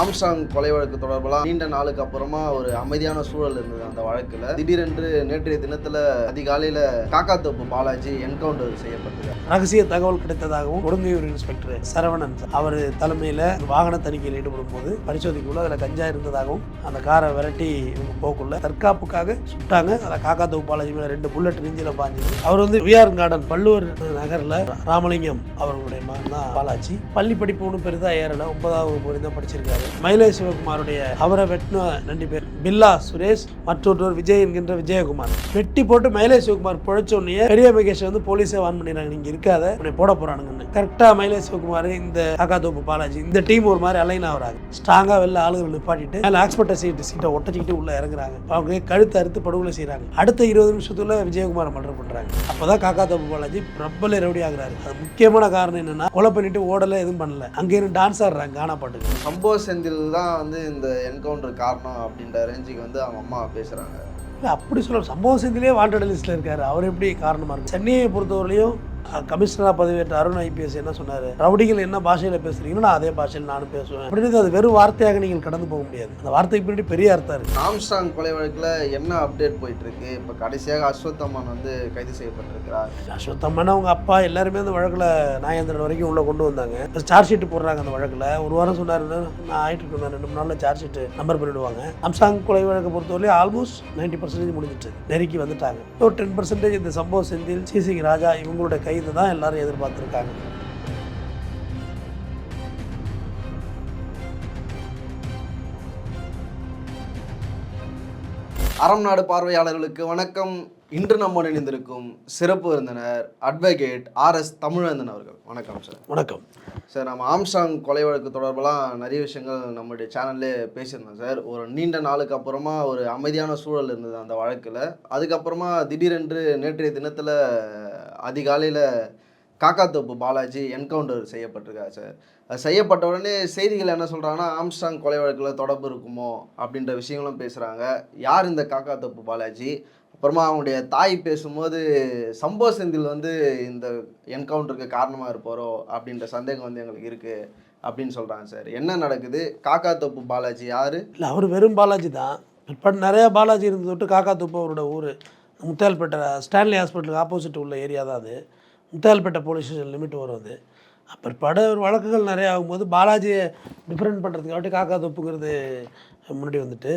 Armstrong கொலை வழக்கு தொடர்பெல்லாம் நீண்ட நாளுக்கு அப்புறமா ஒரு அமைதியான சூழல் இருந்தது அந்த வழக்குல. திடீரென்று நேற்றைய தினத்துல அதிகாலையில காக்காத்தோப்பு பாலாஜி என்கவுண்டர் செய்யப்பட்டது. ரகசிய தகவல் கிடைத்ததாகவும் கொடுங்கையூர் இன்ஸ்பெக்டர் சரவணன் அவர் தலைமையில் வாகன தணிக்கையில் ஈடுபடும் போது பரிசோதிக்குள்ள அதில் கஞ்சா இருந்ததாகவும் அந்த காரை விரட்டி போக்குள்ள தற்காப்புக்காக சுட்டாங்க. அதில் காக்காத்தோப்பு பாலாஜி மேலே ரெண்டு புல்லட் நெஞ்சில பாஞ்சது. அவர் வந்து விஆர் கார்டன் பல்லூர் நகரில் ராமலிங்கம் அவர்களுடைய மகன் தான் பாலாஜி. பள்ளி படிப்பு ஒன்றும் பெரிதாக ஏறல. ஒன்பதாவது வகுப்பு தான் படிச்சிருக்காரு. மயிலை சிவகுமாருடைய அவரை வெட்டின ரெண்டு பேர் பில்லா சுரேஷ் மற்றொருவர் விஜய் என்கின்ற விஜயகுமார். வெட்டி போட்டு மயிலை சிவகுமார் பிழைச்ச உடனே பெரிய மகேஷ் வந்து போலீஸே வான் பண்ணிடுறாங்க. நீங்க இருக்காத உன்னை போட போறானுங்கன்னு. கரெக்டா மயிலை சிவகுமார் இந்த காக்காத்தோப்பு பாலாஜி இந்த டீம் ஒரு மாதிரி அலைன் ஆகுறாங்க. ஸ்ட்ராங்கா வெளில ஆளுகள் நிப்பாட்டிட்டு மேல ஆக்ஸ்பர்ட்டர் சீட் சீட்டை ஒட்டச்சிக்கிட்டு உள்ள இறங்குறாங்க. அவங்க கழுத்து அறுத்து படுகொலை செய்யறாங்க அடுத்த இருபது நிமிஷத்துல விஜயகுமார் மர்டர் பண்றாங்க. அப்பதான் காக்காத்தோப்பு பாலாஜி பிரபல ரவுடி ஆகுறாரு. அது முக்கியமான காரணம் என்னன்னா கொலை பண்ணிட்டு ஓடல எதுவும் பண்ணல. அங்கே இருந்து டான்ஸ் ஆடுறாங்க கானா பாட்டுக்கு. சம்பவ செந்தில் தான் வந்து இந்த என்கவுண்டர் காரணம் அப்படின்ற ரேஞ்சுக்கு வந்து அவங்க அம்மா பேசுகிறாங்க இல்லை அப்படி சொல்ல சம்பவ செந்திலே வாண்டட் லிஸ்ட்டில் இருக்காரு. அவர் எப்படி காரணமாக இருக்கு சென்னையை பொறுத்தவரையிலையும் கமிஷனராக பதவியேற்ற அருண் ஐபிஎஸ் என்ன சொன்னார்? ரவுடிகள் என்ன பாஷையில் பேசுறீங்களோ நான் அதே பாஷையில் நானும் பேசுவேன். அப்படின்னு அது வெறும் வார்த்தையாக நீங்கள் கடந்து போக முடியாது. அந்த வார்த்தைக்கு பின்னாடி பெரிய அர்த்தம் இருக்கு. ஆம்ஸ்டாங் கொலை வழக்குல என்ன அப்டேட் போயிட்டு இருக்கு இப்ப கடைசியாக அஸ்வத்தம்மன் வந்து கைது செய்யப்பட்டிருக்கிறார். அஸ்வத்தம்மன் அவங்க அப்பா எல்லாருமே அந்த வழக்கில் நாயந்திரன் வரைக்கும் உள்ளே கொண்டு வந்தாங்க. சார்ஜ் ஷீட் போடுறாங்க அந்த வழக்கில். ஒரு வாரம் சொன்னார் நான் ஆயிட்டு இருக்கேன் ரெண்டு மூணு நாளில் சார்ஜ் ஷீட் நம்பர் பண்ணிடுவாங்க அம்சாங் கொலை வழக்கை பொறுத்தவரை ஆல்மோஸ்ட் நைன்டி பர்சன்டேஜ் முடிஞ்சிட்டு நெருக்கி வந்துட்டாங்க. ஒரு டென் பர்சன்டேஜ் இந்த சம்பவ செந்தில் சிசிங் ராஜா இவங்களோட கைது தான் எல்லாரும் எதிர்பார்த்துருக்காங்க. அறம் நாடு பார்வையாளர்களுக்கு வணக்கம். இன்று நம்ம இணைந்திருக்கும் சிறப்பு விருந்தினர் அட்வொகேட் ஆர் எஸ் தமிழந்தன் அவர்கள். வணக்கம் சார் வணக்கம். சார் நம்ம ஆம்ஸ்டாங் கொலை வழக்கு தொடர்பெல்லாம் நிறைய விஷயங்கள் நம்மளுடைய சேனல்லே பேசியிருந்தோம் சார் ஒரு நீண்ட நாளுக்கு அப்புறமா ஒரு அமைதியான சூழல் இருந்தது அந்த வழக்கில். அதுக்கப்புறமா திடீரென்று நேற்றைய தினத்தில் அதிகாலையில் காக்காத்தோப்பு பாலாஜி என்கவுண்டர் செய்யப்பட்டிருக்காரு சார் செய்யப்பட்ட உடனே செய்திகள் என்ன சொல்கிறாங்கன்னா ஆம்ஸ்டாங் கொலை வழக்கில் தொடர்பு இருக்குமோ அப்படின்ற விஷயங்களும் பேசுகிறாங்க யார் இந்த காக்காத்தோப்பு பாலாஜி? அப்புறமா அவங்களுடைய தாய் பேசும்போது சம்போ செந்தில் வந்து இந்த என்கவுண்டருக்கு காரணமாக இருப்பாரோ அப்படின்ற சந்தேகம் வந்து எங்களுக்கு இருக்குது அப்படின்னு சொல்கிறாங்க சார் என்ன நடக்குது? காக்கா தோப்பு பாலாஜி யார்? இல்லை அவர் வெறும் பாலாஜி தான். பட் நிறையா பாலாஜி இருந்தது விட்டு தோப்பு அவரோட ஊர். முத்தால்பேட்டை ஸ்டான்லி ஹாஸ்பிட்டலுக்கு ஆப்போசிட் உள்ள ஏரியா தான் அது. முத்தால்பேட்டை போலீஸ் ஸ்டேஷன் லிமிட் வரும் அது. அப்புறம் பட வழக்குகள் நிறைய ஆகும்போது பாலாஜியை டிஃப்ரெண்ட் காக்கா தொப்புங்கிறது முன்னாடி வந்துட்டு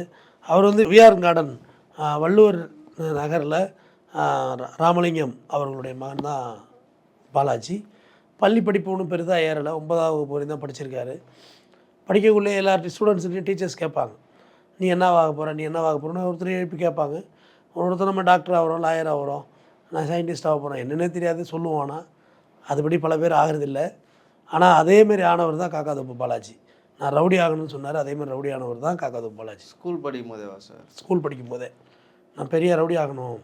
அவர் வந்து விஆர் கார்டன் வள்ளுவர் நகரில் ராமலிங்கம் அவர்களுடைய மகன் தான் பாலாஜி. பள்ளி படிப்பு ஒன்றும் பெரிதாக ஏறலை ஒன்பதாவது வகுப்பு வரையும் தான் படிச்சிருக்காரு. படிக்கக்குள்ளே எல்லா ஸ்டூடெண்ட்ஸ்லையும் டீச்சர்ஸ் கேட்பாங்க. நீ என்ன ஆக போகிற நீ என்ன ஆக போகிறன்னு ஒருத்தர் எழுப்பி கேட்பாங்க. ஒருத்தர் நம்ம டாக்டர் ஆகிறோம் லாயர் ஆகிறோம் நான் சயின்டிஸ்ட் ஆக போகிறேன் என்னென்னே தெரியாது சொல்லுவானா அதுபடி பல பேர் ஆகிறதில்ல. ஆனால் அதேமாரி ஆனவர் தான் காக்காதப்பு பாலாஜி. நான் ரவுடி ஆகணும்னு சொன்னார் அதேமாதிரி ரவுடி ஆனவர் தான் காக்காதப்பு பாலாஜி. ஸ்கூல் படிக்கும் போதேவா சார் ஸ்கூல் படிக்கும் போதே. நான் பெரிய ரவுடி ஆகணும்.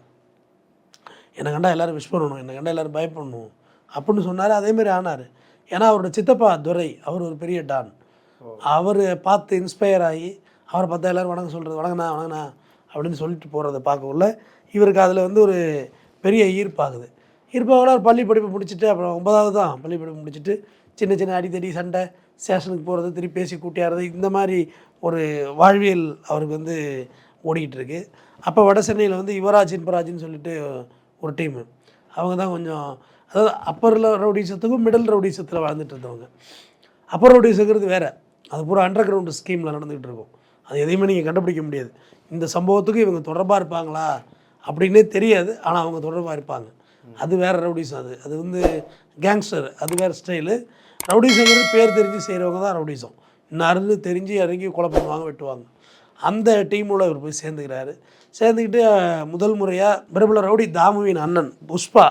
என்னை கண்டா எல்லோரும் விஷ் பண்ணணும் என்னை கண்டா எல்லோரும் பயப்படணும் அப்படின்னு சொன்னார் அதேமாரி ஆனார். ஏன்னா அவரோட சித்தப்பா துரை அவர் ஒரு பெரிய டான். அவர் பார்த்து இன்ஸ்பயர் ஆகி அவரை பார்த்தா எல்லோரும் வணக்கம் சொல்கிறது வணங்கண்ணா வணங்கண்ணா அப்படின்னு சொல்லிட்டு போகிறத பார்க்கக்குள்ள இவருக்கு அதில் வந்து ஒரு பெரிய ஈர்ப்பாகுது. ஈர்ப்பாகல அவர் பள்ளி படிப்பு முடிச்சுட்டு அப்புறம் ஒன்பதாவது தான் பள்ளி படிப்பு முடிச்சுட்டு சின்ன சின்ன அடித்தடி சண்டை ஸ்டேஷனுக்கு போகிறது திருப்பி பேசி கூட்டியாடுறது இந்த மாதிரி ஒரு வாழ்வியல் அவருக்கு வந்து ஓடிக்கிட்டு இருக்கு. அப்போ வட சென்னையில் வந்து யுவராஜ் இன்பராஜ்னு சொல்லிட்டு ஒரு டீமு அவங்க தான் கொஞ்சம் அதாவது அப்பரில் ரவுடிசத்துக்கும் மிடில் ரவுடிசத்தில் வாழ்ந்துட்டு இருந்தவங்க. அப்பர் ரவுடிசங்கிறது வேறு. அது பூரா அண்டர் கிரவுண்டு ஸ்கீமில் நடந்துகிட்டு இருக்கும். அது எதையுமே நீங்கள் கண்டுபிடிக்க முடியாது. இந்த சம்பவத்துக்கு இவங்க தொடர்பாக இருப்பாங்களா? அப்படின்னே தெரியாது. ஆனால் அவங்க தொடர்பாக இருப்பாங்க. அது வேறு ரவுடிசம் அது. அது வந்து கேங்ஸ்டர் அது வேறு ஸ்டைலு ரவுடிசங்கிறது பேர் தெரிஞ்சு செய்கிறவங்க தான் ரவுடிசம். இன்னும் தெரிஞ்சு இறங்கி கொலை பண்ணுவாங்க வெட்டுவாங்க. அந்த டீமோட இவர் போய் சேர்ந்துக்கிறாரு. சேர்ந்துக்கிட்டு முதல் முறையாக பிரபல ரவுடி தாமுவின் அண்ணன் புஷ்பா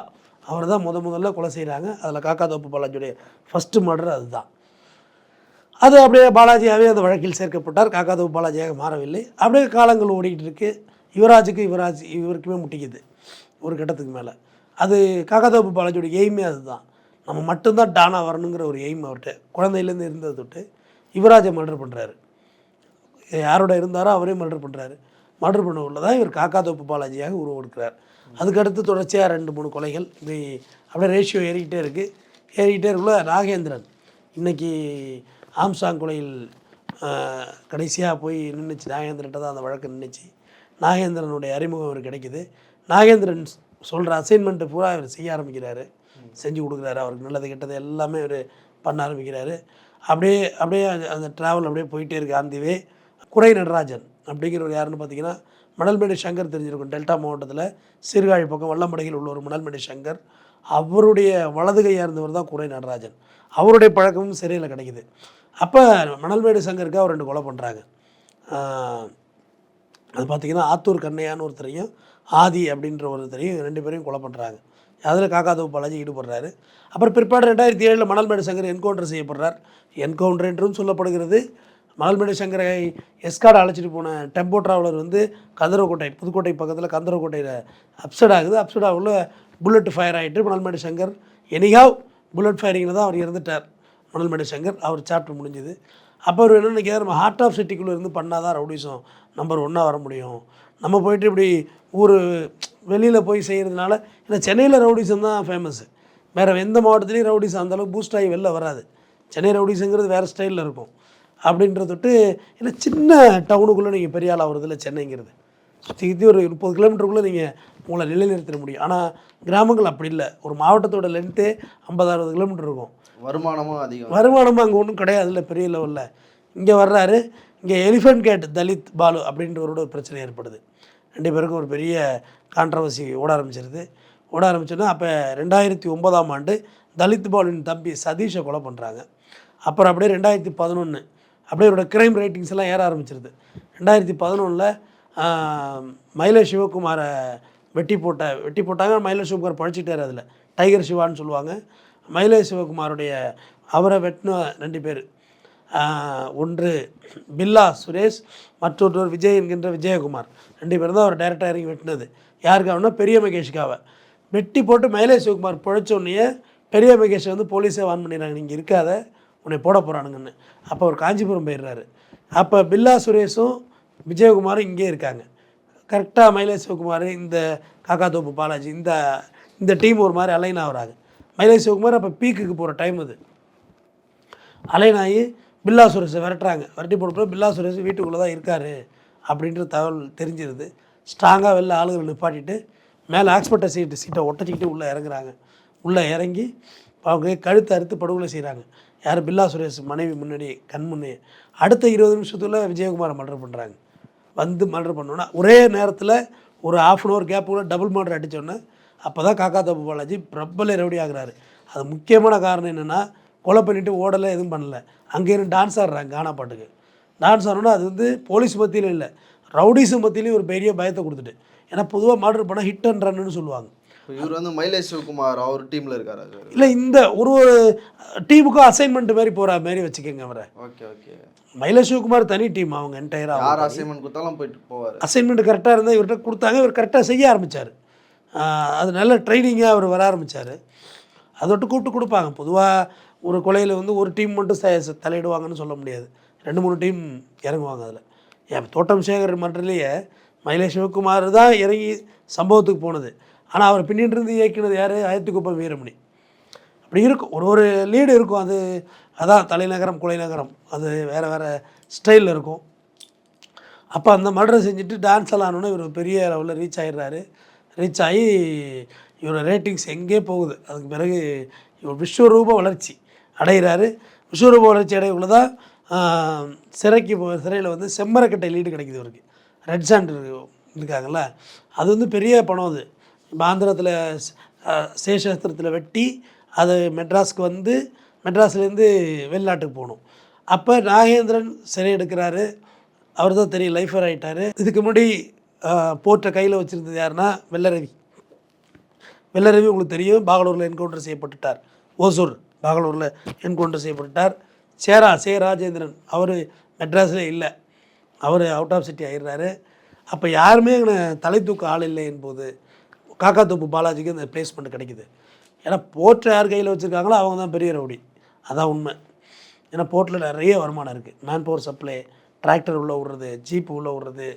அவர் தான் முத முதல்ல கொலை செய்கிறாங்க அதில் காக்கா தோப்பு பாலாஜியுடைய ஃபஸ்ட்டு மர்டர் அதுதான். அது அப்படியே பாலாஜியாகவே அந்த வழக்கில் சேர்க்கப்பட்டார். காக்காதவு பாலாஜியாக மாறவில்லை. அப்படியே காலங்கள் ஓடிக்கிட்டு இருக்கு. யுவராஜுக்கு யுவராஜ் இவருக்குமே முட்டிக்குது. ஒரு கட்டத்துக்கு மேலே. அது காக்காதோப்பு பாலாஜியோட எய்மே அதுதான். நம்ம மட்டும்தான் டானாக வரணுங்கிற ஒரு எய்ம் அவர்கிட்ட குழந்தையிலேருந்து இருந்தது தொட்டு யுவராஜை மர்டர் பண்ணுறாரு யாரோட இருந்தாரோ அவரே மர்டர் பண்ணுறாரு மர்டர் பண்ண உள்ள தான் இவர் காக்காதோப்பு பாலாஜியாக உருவெடுக்கிறார். அதுக்கடுத்து தொடர்ச்சியாக ரெண்டு மூணு கொலைகள். இப்படி அப்படியே ரேஷியோ ஏறிக்கிட்டே இருக்குது ஏறிக்கிட்டே இருக்குள்ள நாகேந்திரன் இன்றைக்கி ஆம்சாங்குலையில் கடைசியாக போய் நின்றுச்சு நாகேந்திரன்ட்ட தான் அந்த வழக்கு நின்றுச்சு நாகேந்திரனுடைய அறிமுகம் அவர் கிடைக்குது. நாகேந்திரன் சொல்கிற அசைன்மெண்ட்டு பூரா அவர் செய்ய ஆரம்பிக்கிறாரு. செஞ்சு கொடுக்குறாரு. அவருக்கு நல்லது கெட்டது எல்லாமே அவர் பண்ண ஆரம்பிக்கிறாரு. அப்படியே அப்படியே அந்த- அந்த ட்ராவல் அப்படியே போயிட்டே இருக்கு ஆந்திவே. குறை நடராஜன் அப்படிங்கிறவர் யாருன்னு பார்த்தீங்கன்னா மணல்மேடு சங்கர் தெரிஞ்சிருக்கும். டெல்டா மாவட்டத்தில் சீர்காழி பக்கம் வல்லம்படையில் உள்ள ஒரு மணல்மேடு சங்கர். அவருடைய வலது கையாக இருந்தவர் தான் குறை நடராஜன். அவருடைய பழக்கமும் சிறையில் கிடைக்குது. அப்போ மணல்மேடு சங்கருக்கு அவர் ரெண்டு கொலை பண்ணுறாங்க அது பார்த்திங்கன்னா ஆத்தூர் கண்ணையான்னு ஒருத்தரையும் ஆதி அப்படின்ற ஒருத்தரையும் ரெண்டு பேரையும் கொலை பண்ணுறாங்க அதில் காக்காதோ பாலாஜி ஈடுபடுறாரு. அப்புறம் பிற்பாடு ரெண்டாயிரத்தி ஏழில் மணல்மேடு சங்கர் என்கவுண்டர் செய்யப்படுறார். என்கவுண்டர் என்றும் சொல்லப்படுகிறது. மணல்மேடு சங்கரை எஸ்கார்டு அழைச்சிட்டு போன டெம்போ டிராவலர் வந்து கந்தரவக்கோட்டை புதுக்கோட்டை பக்கத்தில் கந்தரவக்கோட்டையில் அப்சட் ஆகுது. அப்சட் ஆகுள்ள புல்லட் ஃபயர் ஆகிட்டு மணல்மேடு சங்கர். எனிகாவ் புல்லட் ஃபயரிங்கில் தான் அவர் இறந்துட்டார். மணல்மேடு சங்கர் அவர் சாப்டர் முடிஞ்சுது. அப்போ அவர் என்ன நினைக்கிறார்? நம்ம ஹார்ட் ஆஃப் சிட்டிக்குள்ளே இருந்து பண்ணால் தான் ரவுடிசம் நம்பர் ஒன்னாக வர முடியும். நம்ம போயிட்டு இப்படி ஊர் வெளியில் போய் செய்கிறதுனால ஏன்னா சென்னையில் ரவுடிசம் தான் ஃபேமஸ்ஸு வேறு எந்த மாவட்டத்துலேயும் ரவுடிசம் அந்தளவுக்கு பூஸ்ட் ஆகி வெளில வராது. சென்னை ரவுடிஸுங்கிறது வேறு ஸ்டைலில் இருக்கும். அப்படின்ற தொட்டு ஏன்னா சின்ன டவுனுக்குள்ளே நீங்கள் பெரிய ஆள் ஆகுறதில்ல சென்னைங்கிறது. சுற்றி ஒரு முப்பது கிலோமீட்டருக்குள்ளே நீங்கள் உங்களை நிலைநிறுத்திட முடியும். ஆனால் கிராமங்கள் அப்படி இல்லை. ஒரு மாவட்டத்தோட லென்த்து ஐம்பது அறுபது கிலோமீட்டர் இருக்கும். வருமானமும் அதிகம். வருமானமும் அங்கே ஒன்றும் கிடையாதுல்ல பெரிய லெவலில் இங்கே வர்றாரு இங்கே எலிஃபென்ட் கேட் தலித் பாலு அப்படின்றவரோட ஒரு பிரச்சனை ஏற்படுது. ரெண்டு பேருக்கும் ஒரு பெரிய கான்ட்ரவர்சி ஓட ஆரம்பிச்சிருது. ஓட ஆரம்பிச்சோன்னா அப்போ ரெண்டாயிரத்தி ஒன்பதாம் ஆண்டு தலித் பாலுவின் தம்பி சதீஷை கொலை பண்ணுறாங்க அப்புறம் அப்படியே ரெண்டாயிரத்தி பதினொன்று அப்படியே இவரோட கிரைம் ரேட்டிங்ஸ் எல்லாம் ஏற ஆரம்பிச்சிருது. ரெண்டாயிரத்தி பதினொன்றில் மயில சிவகுமாரை வெட்டி போட்ட வெட்டி போட்டாங்க. மயில சிவகுமார் பழிச்சிட்டார் அதில். டைகர் சிவான்னு சொல்லுவாங்க. மயில சிவகுமாருடைய அவரை வெட்டின ரெண்டு பேர். ஒன்று பில்லா சுரேஷ் மற்றொருவர் விஜய் என்கின்ற விஜயகுமார். ரெண்டு பேரும் தான் அவர் டைரக்டாக இறங்கி வெட்டினது. யாருக்காகனா பெரிய மகேஷ்காவை. வெட்டி போட்டு மயிலே சிவகுமார் பிழைச்சோடனே பெரிய மகேஷை வந்து போலீஸே வான் பண்ணிடுறாங்க. நீங்கள் இருக்காத உன்னை போட போகிறானுங்கன்னு அப்போ அவர் காஞ்சிபுரம் போயிடுறாரு. அப்போ பில்லா சுரேஷும் விஜயகுமாரும் இங்கே இருக்காங்க. கரெக்டாக மயிலே சிவகுமார் இந்த காக்காத்தோப்பு பாலாஜி இந்த இந்த டீம் ஒரு மாதிரி அலைன் ஆகுறாங்க. மயிலே சிவகுமார் அப்போ பீக்குக்கு போகிற டைம் அது. அலைனாகி பில்லா சுரேஷை விரட்டுறாங்க. விரட்டி போட்டு பில்லா சுரேஷ் வீட்டுக்குள்ளே தான் இருக்கார் அப்படின்ற தகவல் தெரிஞ்சிருது. ஸ்ட்ராங்காக வெளில ஆளுகளை நிப்பாட்டிட்டு மேலே ஆக்ஸ்பர்ட்டை சீட்டு சீட்டை ஒட்டச்சிக்கிட்டு உள்ளே இறங்குறாங்க. உள்ளே இறங்கி அவங்க கழுத்தை அறுத்து படுகொலை செய்கிறாங்க யார்? பில்லா சுரேஷ் மனைவி முன்னாடி கண் முன்னே. அடுத்த இருபது நிமிஷத்தில் விஜயகுமாரை மர்டர் பண்ணுறாங்க வந்து மர்டர் பண்ணோன்னா ஒரே நேரத்தில் ஒரு ஆஃப் அன் ஹவர் கூட டபுள் மர்டர் அடித்தோன்னே அப்போ தான் காக்கா தப்பு பாலாஜி பிரபல ரெவடி ஆகுறாரு. அது முக்கியமான காரணம் என்னென்னா கொலை பண்ணிவிட்டு ஓடலை எதுவும் பண்ணல. அங்கே இருந்து டான்ஸ் ஆடுறாங்க கானா பாட்டுக்கு. டான்ஸ் ஆடணும்னா அது வந்து போலீஸ் மத்தியிலும் இல்லை ரவுடிஸும் மத்தியிலையும் ஒரு பெரிய பயத்தை கொடுத்துட்டு. ஏன்னா பொதுவாக மர்டர் பண்ணால் ஹிட் அண்ட் ரன்னு சொல்லுவாங்க. இவர் வந்து மயிலேஷ் சிவகுமார் அவர் டீமில் இருக்காரா இல்லை இந்த ஒரு ஒரு டீமுக்கும் அசைன்மெண்ட் மாதிரி போகிற மாதிரி வச்சுக்கோங்க அவரை. Okay okay. மயில சிவகுமார் தனி டீம் அவங்க என்டையராக யார் அசைன்மெண்ட் கொடுத்தாலும் போயிட்டு போவார். அசைன்மெண்ட் கரெக்டாக இருந்தால் இவர்கிட்ட கொடுத்தாங்க இவர் கரெக்டாக செய்ய ஆரம்பித்தார் அது நல்ல ட்ரைனிங்காக அவர் வர ஆரம்பித்தார் அதை விட்டு கூப்பிட்டு கொடுப்பாங்க. பொதுவாக ஒரு கொலையில் வந்து ஒரு டீம் மட்டும் தலையிடுவாங்கன்னு சொல்ல முடியாது. ரெண்டு மூணு டீம் இறங்குவாங்க அதில். ஏன் தோட்டம் சேகர் மன்றத்திலேயே மயிலை சிவகுமார் தான் இறங்கி சம்பவத்துக்கு போனது. ஆனால் அவர் பின்னின்றிருந்து இயக்கினது யார்? ஆயத்துக்குப்பம் வீரமணி. அப்படி இருக்கும். ஒரு ஒரு லீடு இருக்கும். அது அதான் தலைநகரம் குலைநகரம். அது வேறு வேறு ஸ்டைலில் இருக்கும். அப்போ அந்த மர்டர் செஞ்சுட்டு டான்ஸ் எல்லாம் ஆனோன்னே இவர் பெரிய லெவலில் ரீச் ஆகிடுறாரு ரீச் ஆகி இவரோட ரேட்டிங்ஸ் எங்கே போகுது? அதுக்கு பிறகு இவர் விஸ்வரூப வளர்ச்சி அடைகிறாரு. விஸ்வரூப வளர்ச்சி அடையக்குள்ள தான் சிறைக்கு போ சிறையில் வந்து செம்மரக்கட்டை லீடு கிடைக்குது இவருக்கு. ரெட் சாண்ட் இருக்காங்கல்ல? அது வந்து பெரிய பணம் அது. இப்போ ஆந்திரத்தில் சேஷாஸ்திரத்தில் வெட்டி அது மெட்ராஸ்க்கு வந்து மெட்ராஸ்லேருந்து வெளிநாட்டுக்கு போகணும். அப்போ நாகேந்திரன் சிறை எடுக்கிறாரு. அவர் தான் தெரியும் லைஃபர் ஆகிட்டார் இதுக்கு முன்னாடி போர்ட்டை கையில் வச்சுருந்தது யாருன்னா வெள்ளரவி. வெள்ளரவி உங்களுக்கு தெரியும் பாகலூரில் என்கவுண்டர் செய்யப்பட்டுட்டார். ஓசூர் பாகலூரில் என்கவுண்டர் செய்யப்பட்டுட்டார். சேரா சே ராஜேந்திரன் அவர் மெட்ராஸில் இல்லை. அவர் அவுட் ஆஃப் சிட்டி ஆயிடுறாரு. அப்போ யாருமே இவனை தலை தூக்க ஆள் இல்லை என்போது காக்காத்தோப்பு பாலாஜிக்கு இந்த பிளேஸ்மெண்ட் கிடைக்குது. ஏன்னா போர்ட்டை யார் கையில் வச்சுருக்காங்களோ அவங்க தான் பெரிய ரவுடி. அதான் உண்மை. ஏன்னா போர்ட்டில் நிறைய வருமானம் இருக்குது மேன் பவர் சப்ளை டிராக்டர் உள்ளே விடுறது ஜீப் உள்ளே விடுறது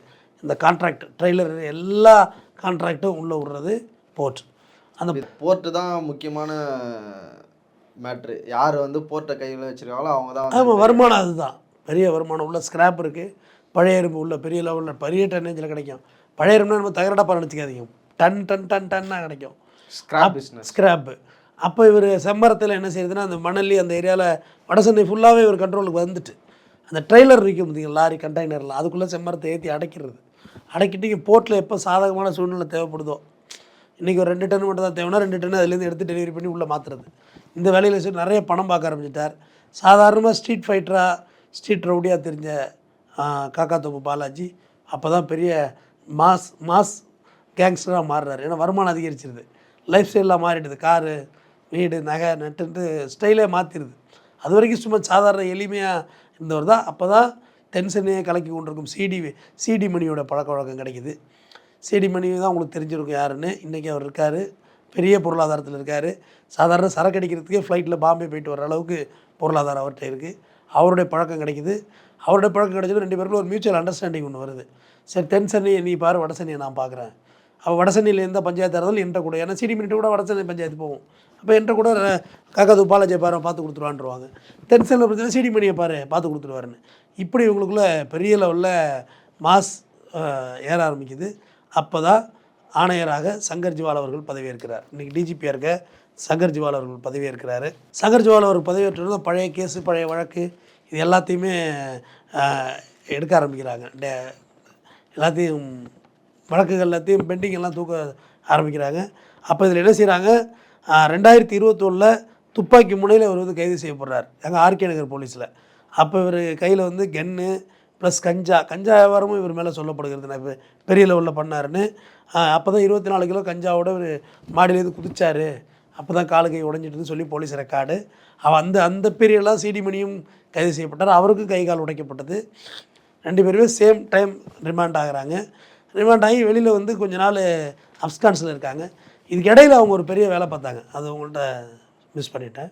இந்த கான்ட்ராக்ட் ட்ரெய்லர் எல்லா கான்ட்ராக்டும் உள்ளே விடுறது போர்ட். அந்த போர்ட்டு தான் முக்கியமான மேட்ரு யார் வந்து போர்ட்டை கையில் வச்சிருக்காங்களோ அவங்க தான் ஆமாம் வருமானம் அதுதான். பெரிய வருமானம் உள்ள ஸ்கிராப் இருக்குது பழைய இரும்பு உள்ள பெரிய லெவலில் பெரிய டன்னேஜில் கிடைக்கும். பழைய இரும்புனா நம்ம தகரடப்பா நினச்சிக்காதீங்க டன் டன் டன் டன்னாக கிடைக்கும். ஸ்கிராப் பிஸ்னஸ் ஸ்கிராப்பு அப்போ இவர் செம்மரத்தில் என்ன செய்யுதுன்னா அந்த மணலி அந்த ஏரியாவில் வடசென்னை ஃபுல்லாகவே இவர் கண்ட்ரோலுக்கு வந்துட்டு அந்த ட்ரெய்லர் நிற்கும் பார்த்தீங்களா லாரி கண்டெய்னர்லாம் அதுக்குள்ளே செம்மரத்தை ஏற்றி அடைக்கிறது. அடைக்கிட்டு இங்கே போர்ட்டில் எப்போ சாதகமான சூழ்நிலை தேவைப்படுதோ இன்றைக்கி ஒரு ரெண்டு டன் மட்டும் தான் தேவைன்னா ரெண்டு டன் அதுலேருந்து எடுத்து டெலிவரி பண்ணி உள்ளே மாற்றுறது இந்த வேலையில் சொல்லி நிறைய பணம் பார்க்க ஆரம்பிச்சிட்டார். சாதாரணமாக ஸ்ட்ரீட் ஃபைட்டராக ஸ்ட்ரீட் ரவுடியாக தெரிஞ்ச ஆ, காக்காத்தோப்பு பாலாஜி அப்போ தான் பெரிய மாஸ் மாஸ் கேங்ஸ்டராக மாறுறாரு. ஏன்னா வருமானம் அதிகரிச்சிருது. லைஃப் ஸ்டைலாக மாறிடுது. காரு வீடு நகை நட்டுன்ட்டு ஸ்டைலே மாற்றிடுது அது வரைக்கும் சும்மா சாதாரண எளிமையாக இருந்தவர் தான். அப்போ தான் டென்ஷனே கலக்கி கொண்டிருக்கும் சிடி சிடி மணியோட பழக்க வழக்கம் கிடைக்குது. சிடி மணி தான் உங்களுக்கு தெரிஞ்சிருக்கும் யாருன்னு. இன்றைக்கி அவர் இருக்கார். பெரிய பொருளாதாரத்தில் இருக்கார். சாதாரண சரக்கு அடிக்கிறதுக்கே ஃப்ளைட்டில் பாம்பே போயிட்டு வர அளவுக்கு பொருளாதாரம் அவர்கிட்ட இருக்குது அவருடைய பழக்கம் கிடைக்குது. அவருடைய பழக்கம் கிடைச்சது ரெண்டு பேருக்குள்ள ஒரு மியூச்சுவல் அண்டர்ஸ்டாண்டிங் ஒன்று வருது. சரி தென் சென்னையை நீ பாரு வட சென்னையை நான் பார்க்குறேன் அவள் வடசென்னையில் எந்த பஞ்சாயத்து இருந்தாலும் என்கிட்ட கூட. ஏன்னா சிடி மினிட்டு கூட வடசென்னை பஞ்சாயத்து போகும் அப்போ என்கிட்ட கூட காக்கா காக்காது பாலாஜியை பாரு பார்த்து கொடுத்துருவான்ருவாங்க தென் செல்ல பிரச்சனை சிடி மணியை பாரு பார்த்து கொடுத்துருவாருன்னு. இப்படி இவங்களுக்குள்ள பெரிய லெவலில் மாஸ் ஏற ஆரம்பிக்குது. அப்போ தான் ஆணையராக சங்கர் ஜிவால் அவர்கள் பதவியேற்கிறார். இன்றைக்கி டிஜிபியாக இருக்க சங்கர் ஜிவால் அவர்கள் பதவியேற்கிறாரு. சங்கர் ஜிவால் அவர் பதவியேற்றது பழைய கேஸு பழைய வழக்கு இது எல்லாத்தையுமே எடுக்க ஆரம்பிக்கிறாங்க. டே- எல்லாத்தையும் வழக்குகள் எல்லாத்தையும் பெண்டிங் எல்லாம் தூக்க ஆரம்பிக்கிறாங்க. அப்போ இதில் என்ன செய்கிறாங்க ரெண்டாயிரத்தி இருபத்தொன்னில் துப்பாக்கி முனையில் இவர் வந்து கைது செய்யப்படுறார். எங்கள் ஆர்கே நகர் போலீஸில். அப்போ இவர் கையில் வந்து கன்னு ப்ளஸ் கஞ்சா. கஞ்சா வியாபாரமும் இவர் மேலே சொல்லப்படுகிறது. நான் இப்போ பெரிய லெவலில் பண்ணாருன்னு. அப்போ தான் இருபத்தி நாலு கிலோ கஞ்சாவோட இவர் மாடியிலேருந்து குதிச்சார். அப்போ தான் காலு கை உடஞ்சிட்டுன்னு சொல்லி போலீஸ் ரெக்கார்டு அவன் அந்த அந்த பீரியடெலாம் சீடிமணியும் கைது செய்யப்பட்டார். அவருக்கும் கை கால் உடைக்கப்பட்டது. ரெண்டு பேருமே சேம் டைம் ரிமாண்ட் ஆகிறாங்க. ரிமாண்ட் ஆகி வெளியில் வந்து கொஞ்ச நாள் அப்ஸ்கான்ஸில் இருக்காங்க. இதுக்கு இடையில் அவங்க ஒரு பெரிய வேலை பார்த்தாங்க. அது உங்கள்கிட்ட மிஸ் பண்ணிட்டேன்.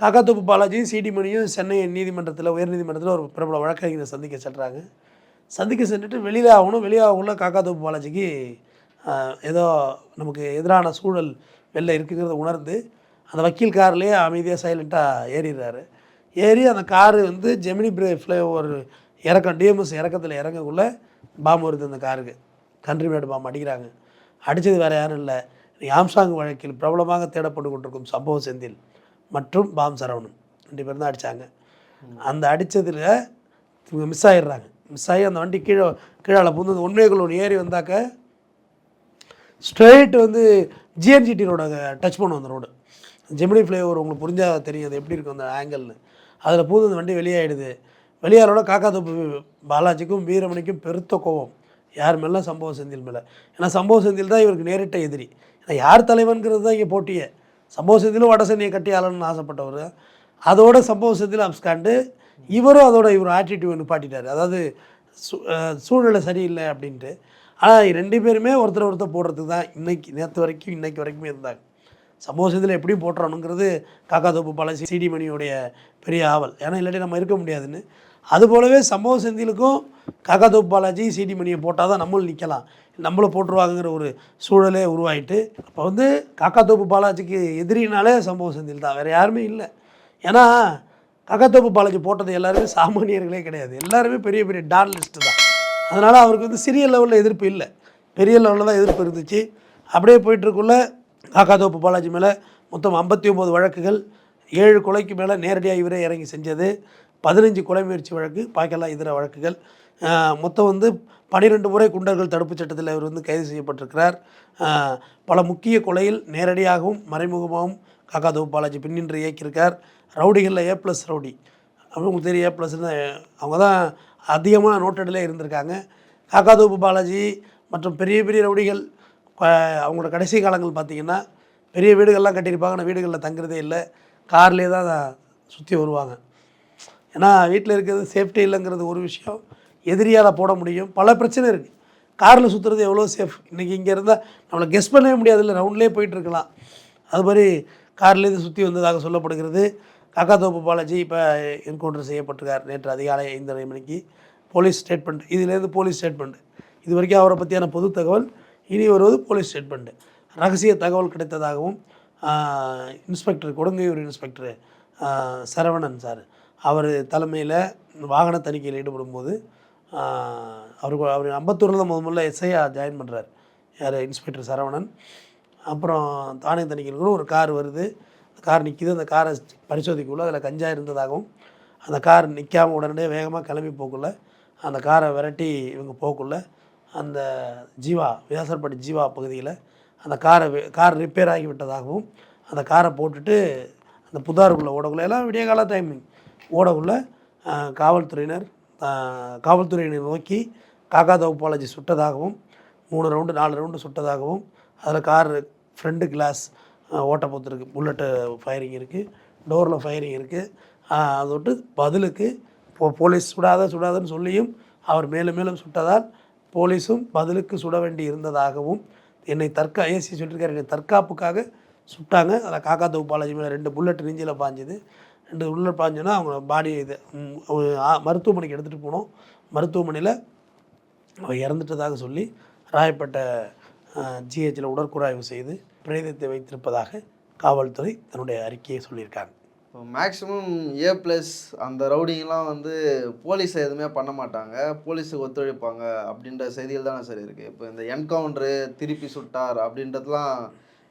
காக்காத்தோப்பு பாலாஜியும் சிடிமணியும் சென்னை நீதிமன்றத்தில் உயர்நீதிமன்றத்தில் ஒரு பிரபல வழக்கறிஞரை சந்திக்க செல்கிறாங்க சந்திக்க சென்றுட்டு வெளியில் ஆகணும். வெளியாகக்குள்ள காக்காத்தோப்பு பாலாஜிக்கு ஏதோ நமக்கு எதிரான சூழல் வெளில இருக்குங்கிறத உணர்ந்து அந்த வக்கீல் கார்லேயே அமைதியாக சைலண்ட்டாக ஏறிடுறாரு. ஏறி அந்த காரு வந்து ஜெமினி பிரே ஒரு இறக்கம் டிஎம்எஸ் இறக்கத்தில் இறங்கக்குள்ளே பாம்பு வருது அந்த காருக்கு. கன்றி பாம்பு அடிக்கிறாங்க. அடித்தது வேறு யாரும் இல்லை. ஆம்சாங் வழக்கில் பிரபலமாக தேடப்பட்டு கொண்டிருக்கும் சம்பவ செந்தில் மற்றும் பாம் சரவணன். ரெண்டு பேரும் தான் அடித்தாங்க அந்த அடித்ததில் இவங்க மிஸ் ஆயிடுறாங்க. மிஸ் ஆகி அந்த வண்டி கீழே கீழே பூந்து அந்த உண்மைகள் ஒன்று ஏறி வந்தாக்க ஸ்ட்ரெயிட் வந்து ஜிஎன்ஜிடி ரோட டச் பண்ணும் அந்த ரோடு ஜெமினி ஃப்ளைஓவர் உங்களுக்கு புரிஞ்சால் தெரியும் அது எப்படி இருக்கும் அந்த ஆங்கிள்னு அதில் பூந்து அந்த வண்டி வெளியாயிடுது வெளியாரோட காக்காத்தோப்பு பாலாஜிக்கும் வீரமணிக்கும் பெருத்த கோவம் யார் மேலே சம்பவ செந்தில் மேலே? ஏன்னா சம்பவ செந்தில் தான் இவருக்கு நேரிட்ட எதிரி. ஏன்னா யார் தலைவன்கிறது தான் இங்கே போட்டியே. சம்பவ செந்திலும் வடசென்னையை கட்டி ஆளணும்னு ஆசைப்பட்டவர். அதோட சம்பவ செந்தில் அப்ஸ்காண்டு இவரும் அதோட இவர் ஆட்டிடியூட் நிப்பாட்டிட்டார். அதாவது சூ- சூழ்நிலை சரியில்லை அப்படின்ட்டு. ஆனால் ரெண்டு பேருமே ஒருத்தர் ஒருத்தர் போடுறதுக்கு தான் இன்னைக்கு நேற்று வரைக்கும் இன்னைக்கு வரைக்குமே இருந்தாங்க. சமூகத்தில் எப்படி போட்டுறணுங்கிறது காக்காத்தோப்பு பாலாஜி சிடி மணியுடைய பெரிய ஆவல். ஏன்னா இல்லாட்டி நம்ம இருக்க முடியாதுன்னு. அது போலவே சம்பவ செந்திலுக்கும் காக்காத்தோப்பு பாலாஜி சிடி மணியை போட்டால் தான் நம்மளும் நிற்கலாம் நம்மளை போட்டுருவாங்கங்கிற ஒரு சூழலே உருவாயிட்டு அப்போ வந்து காக்காத்தோப்பு பாலாஜிக்கு எதிரினாலே சம்பவ செந்தில் தான். வேறு யாருமே இல்லை. ஏன்னா காக்காத்தோப்பு பாலாஜி போட்டது எல்லாருமே சாமானியர்களே கிடையாது. எல்லாருமே பெரிய பெரிய டான் லிஸ்ட்டு தான். அதனால் அவருக்கு வந்து சிறிய லெவலில் எதிர்ப்பு இல்லை. பெரிய லெவலில் தான் எதிர்ப்பு இருந்துச்சு. அப்படியே போயிட்டுருக்குள்ள காக்காதோப்பு பாலாஜி மேலே மொத்தம் ஐம்பத்தி ஒம்பது வழக்குகள் ஏழு கொலைக்கு மேலே நேரடியாக இவரே இறங்கி செஞ்சது பதினஞ்சு கொலை முயற்சி வழக்கு பாக்கெல்லாம் இதர வழக்குகள். மொத்தம் வந்து பன்னிரெண்டு முறை குண்டர்கள் தடுப்புச் சட்டத்தில் இவர் வந்து கைது செய்யப்பட்டிருக்கிறார். பல முக்கிய கொலையில் நேரடியாகவும் மறைமுகமாகவும் காக்காத்தோப்பு பாலாஜி பின்னின்று இயக்கியிருக்கார். ரவுடிகளில் ஏ ப்ளஸ் ரவுடி. அப்படின்னு உங்களுக்கு தெரியும் ஏ ப்ளஸ் அவங்க தான் அதிகமாக நோட்டடிலே இருந்திருக்காங்க. காக்காதோப்பு பாலாஜி மற்றும் பெரிய பெரிய ரவுடிகள் அவங்களோட கடைசி காலங்கள் பார்த்திங்கன்னா பெரிய வீடுகள்லாம் கட்டியிருப்பாங்க. ஆனால் வீடுகளில் தங்குறதே இல்லை. கார்லேயே தான் சுற்றி வருவாங்க. ஏன்னா வீட்டில் இருக்கிறது சேஃப்டி இல்லைங்கிறது ஒரு விஷயம். எதிரியால் போட முடியும். பல பிரச்சனை இருக்குது காரில் சுற்றுறது எவ்வளோ சேஃப் இன்றைக்கி இங்கே இருந்தால் நம்மளை கெஸ் பண்ணவே முடியாதுல்ல. ரவுண்ட்லேயே போயிட்டுருக்கலாம் அது மாதிரி கார்லேருந்து சுற்றி வந்ததாக சொல்லப்படுகிறது. காக்காத்தோப்பு பாலாஜி இப்போ என்கவுண்டர் செய்யப்பட்டிருக்கார் நேற்று அதிகாலை ஐந்தரை மணிக்கு. போலீஸ் ஸ்டேட்மெண்ட் இதுலேருந்து போலீஸ் ஸ்டேட்மெண்ட் இது வரைக்கும் அவரை பற்றியான பொது தகவல் இனி வருவது போலீஸ் ஸ்டேட்மெண்ட்டு ரகசிய தகவல் கிடைத்ததாகவும் inspector Kodungaiyur inspector Saravanan sir அவர் தலைமையில் வாகன தணிக்கையில் ஈடுபடும்போது போது அவருக்கு அவர் அம்பத்தூரில் தான் முத முதல்ல எஸ்ஐயா ஜாயின் பண்ணுறார் யார்? இன்ஸ்பெக்டர் சரவணன். அப்புறம் தானே தணிக்கையில் கூட ஒரு கார் வருது. கார் நிற்கிது அந்த காரை பரிசோதிக்குள்ளே அதில் கஞ்சா இருந்ததாகவும் அந்த கார் நிற்காமல் உடனே வேகமாக கிளம்பி போக்குள்ள அந்த காரை விரட்டி இவங்க போக்குள்ள அந்த ஜீவா வியாசர்பட்டி ஜீவா பகுதியில் அந்த காரை கார் ரிப்பேர் ஆகி விட்டதாகவும் அந்த காரை போட்டுட்டு அந்த புதாருக்குள்ளே ஓடக்குள்ளே எல்லாம் விடிய கால டைமிங் ஓடக்குள்ளே காவல்துறையினர் காவல்துறையினை காவல்துறையினர் நோக்கி காக்கா தோப்பாலஜி சுட்டதாகவும் மூணு ரவுண்டு நாலு ரவுண்டு சுட்டதாகவும் அதில் கார் ஃப்ரெண்டு கிளாஸ் ஓட்ட போத்துருக்கு. புல்லட்டு ஃபயரிங் இருக்குது டோரில் ஃபயரிங் இருக்குது அதை விட்டு பதிலுக்கு போ போலீஸ் சுடாத சுடாதன்னு சொல்லியும் அவர் மேலும் மேலும் சுட்டதால் போலீஸும் பதிலுக்கு சுட வேண்டி இருந்ததாகவும் என்னை தற்கா ஏசி சொல்லியிருக்காரு என்னை தற்காப்புக்காக சுட்டாங்க. அதில் காக்கா தொகு பாலாஜி மேலே ரெண்டு புல்லட் நெஞ்சில் பாஞ்சுது. ரெண்டு புல்லட் பாஞ்சோன்னா அவங்க பாடி இது மருத்துவமனைக்கு எடுத்துகிட்டு போனோம். மருத்துவமனையில் அவள் இறந்துட்டதாக சொல்லி ராயப்பட்ட ஜிஹெச்சில் உடற்குறாய்வு செய்து பிரேதத்தை வைத்திருப்பதாக காவல்துறை தன்னுடைய அறிக்கையை சொல்லியிருக்காங்க. மேக்ஸிமம் ஏ ப்ளஸ் அந்த ரவுடிங்கெலாம் வந்து போலீஸை எதுவுமே பண்ண மாட்டாங்க. போலீஸுக்கு ஒத்துழைப்பாங்க அப்படின்ற செய்திகள் தானே சரி இருக்குது இப்போ இந்த என்கவுண்டரு திருப்பி சுட்டார் அப்படின்றதுலாம்